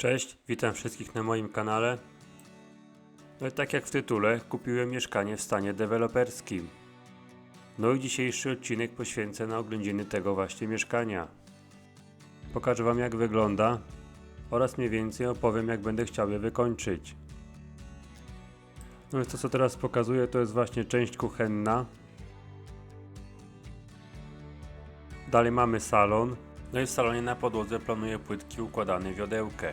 Cześć, witam wszystkich na moim kanale. No tak jak w tytule, kupiłem mieszkanie w stanie deweloperskim. No i dzisiejszy odcinek poświęcę na oględziny tego właśnie mieszkania. Pokażę Wam jak wygląda oraz mniej więcej opowiem jak będę chciał je wykończyć. No więc to co teraz pokazuję to jest właśnie część kuchenna. Dalej mamy salon. No i w salonie na podłodze planuję płytki układane wiodełkę.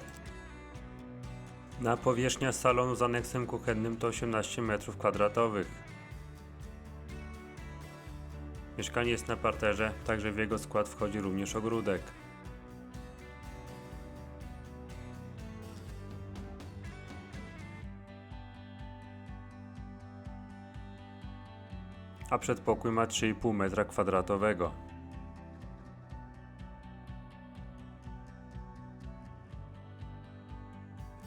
Na powierzchnia salonu z aneksem kuchennym to 18 m2. Mieszkanie jest na parterze, także w jego skład wchodzi również ogródek. A przedpokój ma 3,5 m2.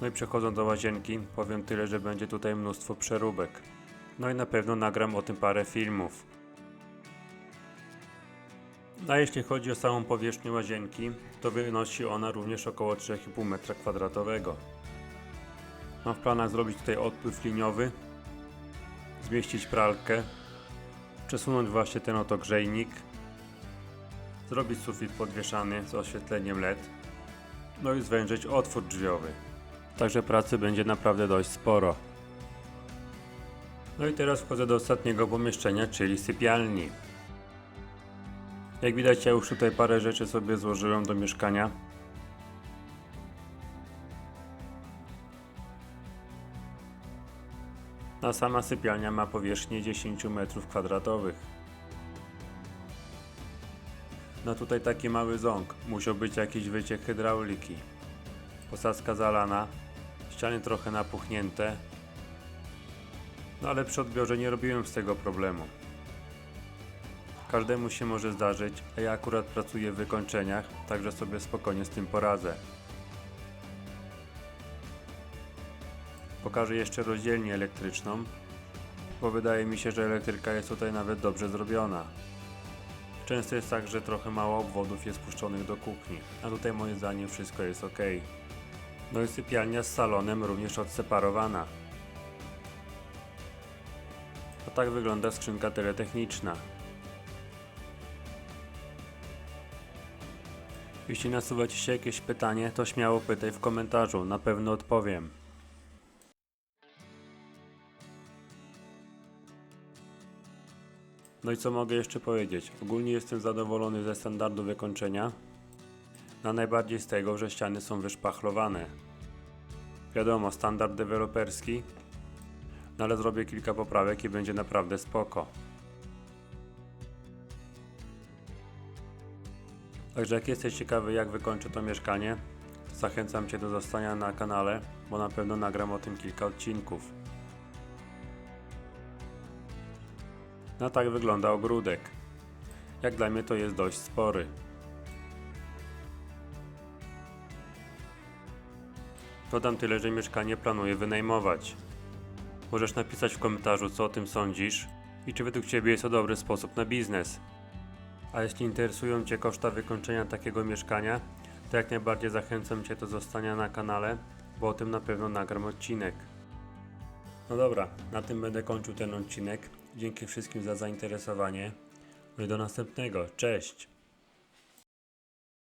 No i przechodząc do łazienki, powiem tyle, że będzie tutaj mnóstwo przeróbek. No i na pewno nagram o tym parę filmów. A jeśli chodzi o samą powierzchnię łazienki, to wynosi ona również około 3,5 m2. Mam w planach zrobić tutaj odpływ liniowy, zmieścić pralkę, przesunąć właśnie ten oto grzejnik, zrobić sufit podwieszany z oświetleniem LED, no i zwężyć otwór drzwiowy. Także pracy będzie naprawdę dość sporo. No i teraz wchodzę do ostatniego pomieszczenia, czyli sypialni. Jak widać, ja już tutaj parę rzeczy sobie złożyłem do mieszkania. A sama sypialnia ma powierzchnię 10 m2. No tutaj taki mały ząg. Musiał być jakiś wyciek hydrauliki. Posadzka zalana, ściany trochę napuchnięte. No ale przy odbiorze nie robiłem z tego problemu. Każdemu się może zdarzyć, a ja akurat pracuję w wykończeniach, także sobie spokojnie z tym poradzę. Pokażę jeszcze rozdzielnię elektryczną, bo wydaje mi się, że elektryka jest tutaj nawet dobrze zrobiona. Często jest tak, że trochę mało obwodów jest puszczonych do kuchni, a tutaj moim zdaniem wszystko jest ok. No i sypialnia z salonem również odseparowana. A tak wygląda skrzynka teletechniczna. Jeśli nasuwa Ci się jakieś pytanie, to śmiało pytaj w komentarzu, na pewno odpowiem. No i co mogę jeszcze powiedzieć? Ogólnie jestem zadowolony ze standardu wykończenia, na najbardziej z tego, że ściany są wyszpachlowane. Wiadomo, standard deweloperski, no ale zrobię kilka poprawek i będzie naprawdę spoko. Także jak jesteś ciekawy jak wykończę to mieszkanie, zachęcam Cię do zostania na kanale, bo na pewno nagram o tym kilka odcinków. No tak wygląda ogródek. Jak dla mnie to jest dość spory. Dodam tyle, że mieszkanie planuję wynajmować. Możesz napisać w komentarzu, co o tym sądzisz i czy według Ciebie jest to dobry sposób na biznes. A jeśli interesują Cię koszta wykończenia takiego mieszkania, to jak najbardziej zachęcam Cię do zostania na kanale, bo o tym na pewno nagram odcinek. No dobra, na tym będę kończył ten odcinek. Dzięki wszystkim za zainteresowanie. No i do następnego. Cześć!